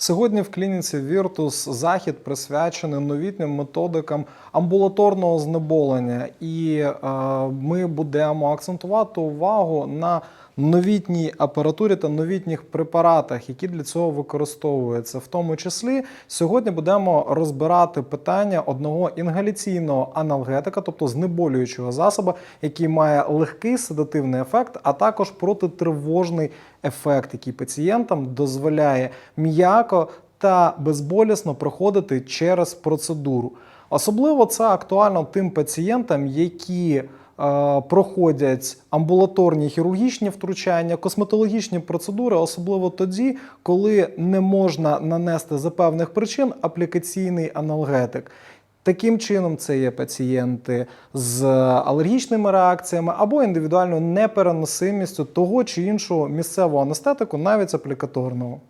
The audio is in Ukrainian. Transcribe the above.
Сьогодні в клініці Віртус захід присвячений новітнім методикам амбулаторного знеболення, і е, ми будемо акцентувати увагу на новітній апаратурі та новітніх препаратах, які для цього використовуються. В тому числі сьогодні будемо розбирати питання одного інгаляційного аналгетика, тобто знеболюючого засобу, який має легкий седативний ефект, а також протитривожний ефект, який пацієнтам дозволяє м'яко та безболісно проходити через процедуру. Особливо це актуально тим пацієнтам, які проходять амбулаторні хірургічні втручання, косметологічні процедури, особливо тоді, коли не можна нанести за певних причин аплікаційний аналгетик. Таким чином, це є пацієнти з алергічними реакціями або індивідуальною непереносимістю того чи іншого місцевого анестетику, навіть аплікаторного.